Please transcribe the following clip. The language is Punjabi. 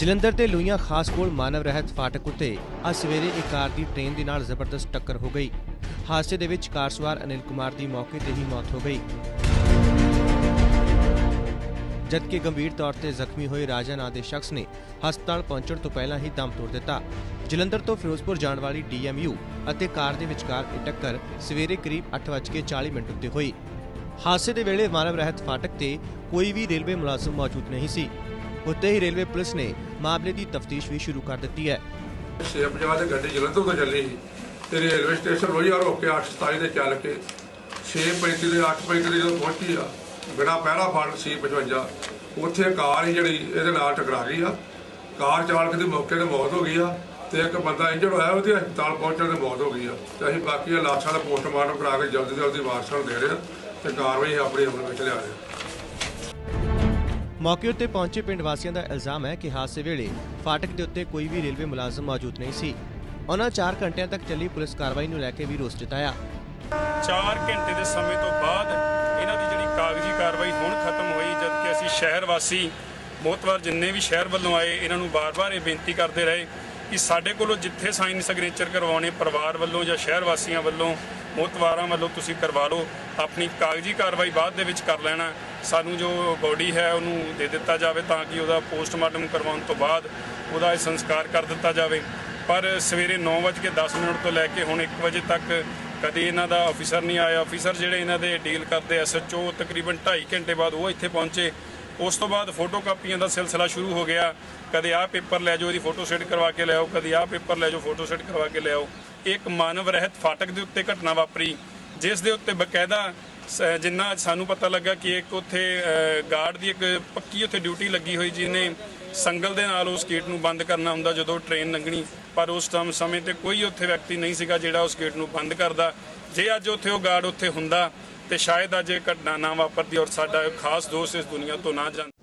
ਜਲੰਧਰ ਤੇ ਲੂਈਆਂ ਖਾਸ ਕੋਲ ਮਾਨਵ ਰਹਿਤ ਫਾਟਕ ਉੱਤੇ ਅੱਜ ਸਵੇਰੇ ਇੱਕ ਕਾਰ ਦੀ ਟ੍ਰੇਨ ਦੇ ਨਾਲ ਜ਼ਬਰਦਸਤ ਟੱਕਰ ਹੋ ਗਈ। ਹਾਦਸੇ ਦੇ ਵਿੱਚ ਕਾਰ ਸਵਾਰ ਅਨਿਲ ਕੁਮਾਰ ਦੀ ਮੌਕੇ ਤੇ ਹੀ ਮੌਤ ਹੋ ਗਈ। ਜਦਕਿ ਗੰਭੀਰ ਤੌਰ ਤੇ ਜ਼ਖਮੀ ਹੋਏ ਰਾਜਾ ਨਾਂ ਦੇ ਸ਼ਖਸ ਨੇ ਹਸਪਤਾਲ ਪਹੁੰਚਣ ਤੋਂ ਪਹਿਲਾਂ ਹੀ ਦਮ ਤੋੜ ਦਿੱਤਾ। ਜਲੰਧਰ ਤੋਂ ਫਿਰੋਜ਼ਪੁਰ ਜਾਣ ਵਾਲੀ ਡੀਐਮਯੂ ਅਤੇ ਕਾਰ ਦੇ ਵਿਚਕਾਰ ਇਹ ਟੱਕਰ ਸਵੇਰੇ ਕਰੀਬ 8:40 ਮਿੰਟ ਉੱਤੇ ਹੋਈ। ਹਾਦਸੇ ਦੇ ਵੇਲੇ ਮਾਨਵ ਰਹਿਤ ਫਾਟਕ ਤੇ ਕੋਈ ਵੀ ਰੇਲਵੇ ਮੁਲਾਜ਼ਮ ਮੌਜੂਦ ਨਹੀਂ ਸੀ। ਉੱਤੇ ਹੀ ਰੇਲਵੇ ਪੁਲਿਸ ਨੇ ਮਾਮਲੇ ਦੀ ਤਫਤੀਸ਼ ਵੀ ਸ਼ੁਰੂ ਕਰ ਦਿੱਤੀ ਹੈ। ਛੇ ਪੰਜਾਹ ਤੇ ਗੱਡੀ ਜਲੰਧਰ ਤੋਂ ਚੱਲੀ ਸੀ ਤੇ ਰੇਲਵੇ ਸਟੇਸ਼ਨ ਰੋਈਆ ਰੋਕ ਕੇ 8:27 ਦੇ ਚੱਲ ਕੇ 6:35 ਦੇ 8:35 ਦੇ ਜਦੋਂ ਪਹੁੰਚੀ ਆ, ਬਿਨਾ ਪਹਿਰਾ ਫਾਟਕ ਸੀ 55 ਉੱਥੇ ਕਾਰ ਹੀ ਜਿਹੜੀ ਇਹਦੇ ਨਾਲ ਟਕਰਾ ਗਈ ਆ। ਕਾਰ ਚਾਲਕ ਦੀ ਮੌਕੇ ਤੇ ਮੌਤ ਹੋ ਗਈ ਆ ਤੇ ਇੱਕ ਬੰਦਾ ਇੰਜਰਡ ਹੋਇਆ ਉਹਦੀ ਹਸਪਤਾਲ ਪਹੁੰਚਣ ਤੇ ਮੌਤ ਹੋ ਗਈ ਆ ਤੇ ਅਸੀਂ ਬਾਕੀ ਲਾਸ਼ਾਂ ਦਾ ਪੋਸਟਮਾਰਟਮ ਕਰਾ ਕੇ ਜਲਦੀ ਤੋਂ ਜਲਦੀ ਵਾਰਸਾਂ ਨੂੰ ਦੇ ਰਹੇ ਆ ਤੇ ਕਾਰਵਾਈ ਆਪਣੀ ਅਮਲ ਵਿੱਚ ਲਿਆ ਰਹੇ ਆ। ਮੌਕੇ ਉੱਤੇ ਪਹੁੰਚੇ ਪਿੰਡ ਵਾਸੀਆਂ ਦਾ ਇਲਜ਼ਾਮ ਹੈ ਕਿ ਹਾਦਸੇ ਵੇਲੇ ਫਾਟਕ ਦੇ ਉੱਤੇ ਕੋਈ ਵੀ ਰੇਲਵੇ ਮੁਲਾਜ਼ਮ ਮੌਜੂਦ ਨਹੀਂ ਸੀ। ਉਹਨਾਂ 4 ਘੰਟਿਆਂ ਤੱਕ ਚੱਲੀ ਪੁਲਿਸ ਕਾਰਵਾਈ ਨੂੰ ਲੈ ਕੇ ਵੀ ਰੋਸ ਜਤਾਇਆ। 4 ਘੰਟੇ ਦੇ ਸਮੇਂ ਤੋਂ ਬਾਅਦ ਇਹਨਾਂ ਦੀ ਜਿਹੜੀ ਕਾਗਜ਼ੀ ਕਾਰਵਾਈ ਹੁਣ ਖਤਮ ਹੋਈ, ਜਦ ਕਿ ਅਸੀਂ ਸ਼ਹਿਰ ਵਾਸੀ ਮੋਤਵਾਰ ਜਿੰਨੇ ਵੀ ਸ਼ਹਿਰ ਵੱਲੋਂ ਆਏ, ਇਹਨਾਂ ਨੂੰ ਬਾਰ-ਬਾਰ ਇਹ ਬੇਨਤੀ ਕਰਦੇ ਰਹੇ ਕਿ ਸਾਡੇ ਕੋਲੋਂ ਜਿੱਥੇ ਸਾਈਨ ਸਿਗਨੇਚਰ ਕਰਵਾਉਣੇ ਪਰਿਵਾਰ ਵੱਲੋਂ ਜਾਂ ਸ਼ਹਿਰ ਵਾਸੀਆਂ ਵੱਲੋਂ, ਮੋਤਵਾਰਾਂ ਵੱਲੋਂ ਤੁਸੀਂ ਕਰਵਾ ਲਓ, ਆਪਣੀ ਕਾਗਜ਼ੀ ਕਾਰਵਾਈ ਬਾਅਦ ਦੇ ਵਿੱਚ ਕਰ ਲੈਣਾ। ਸਾਨੂੰ ਜੋ ਬੋਡੀ ਹੈ, ਉਹਨੂੰ ਦੇ ਦਿੱਤਾ ਜਾਵੇ ਤਾਂ ਕਿ ਉਹਦਾ ਪੋਸਟਮਾਰਟਮ ਕਰਵਾਉਣ ਤੋਂ ਬਾਅਦ ਉਹਦਾ ਸੰਸਕਾਰ ਕਰ ਦਿੱਤਾ ਜਾਵੇ। ਪਰ ਸਵੇਰੇ 9:10 ਮਿੰਟ ਤੋਂ ਲੈ ਕੇ ਹੁਣ 1 ਵਜੇ ਤੱਕ ਕਦੇ ਇਹਨਾਂ ਦਾ ਅਫੀਸਰ ਨਹੀਂ ਆਇਆ। ਅਫੀਸਰ ਜਿਹੜੇ ਇਹਨਾਂ ਦੇ ਡੀਲ ਕਰਦੇ ਐਸਐਚਓ ਤਕਰੀਬਨ 2.5 ਘੰਟੇ ਬਾਅਦ ਉਹ ਇੱਥੇ ਪਹੁੰਚੇ। ਉਸ ਤੋਂ ਬਾਅਦ ਫੋਟੋ ਕਾਪੀਆਂ ਦਾ ਸਿਲਸਿਲਾ ਸ਼ੁਰੂ ਹੋ ਗਿਆ। ਕਦੇ ਆਹ ਪੇਪਰ ਲੈ ਜਾਓ, ਇਹਦੀ ਫੋਟੋ ਸੈਟ ਕਰਵਾ ਕੇ ਲਿਆਓ ਕਦੇ ਆਹ ਪੇਪਰ ਲੈ ਜਾਓ ਫੋਟੋ ਸੈਟ ਕਰਵਾ ਕੇ ਲਿਆਓ ਇੱਕ ਮਾਨਵ ਰਹਿਤ ਫਾਟਕ ਦੇ ਉੱਤੇ ਘਟਨਾ ਵਾਪਰੀ, ਜਿਸ ਦੇ ਉੱਤੇ ਬਕਾਇਦਾ ਸ- ਜਿੰਨਾ ਸਾਨੂੰ ਪਤਾ ਲੱਗਾ ਕਿ ਇੱਕ ਉੱਥੇ ਗਾਰਡ ਦੀ ਇੱਕ ਪੱਕੀ ਉੱਥੇ ਡਿਊਟੀ ਲੱਗੀ ਹੋਈ, ਜਿਹਨੇ ਸੰਗਲ ਦੇ ਨਾਲ ਉਸ ਗੇਟ ਨੂੰ ਬੰਦ ਕਰਨਾ ਹੁੰਦਾ, ਜਦੋਂ ਟ੍ਰੇਨ ਲੰਘਣੀ। ਪਰ ਉਸ ਟਾਈਮ ਸਮੇਂ ਤੇ ਕੋਈ ਉੱਥੇ ਵਿਅਕਤੀ ਨਹੀਂ ਸੀਗਾ ਜਿਹੜਾ ਉਸ ਗੇਟ ਨੂੰ ਬੰਦ ਕਰਦਾ। ਜੇ ਅੱਜ ਉੱਥੇ ਉਹ ਗਾਰਡ ਉੱਥੇ ਹੁੰਦਾ ਤੇ ਸ਼ਾਇਦ ਅੱਜ ਇਹ ਘਟਨਾ ਨਾ ਵਾਪਰਦੀ ਔਰ ਸਾਡਾ ਖਾਸ ਦੋਸਤ ਇਸ ਦੁਨੀਆ ਤੋਂ ਨਾ ਜਾਂਦਾ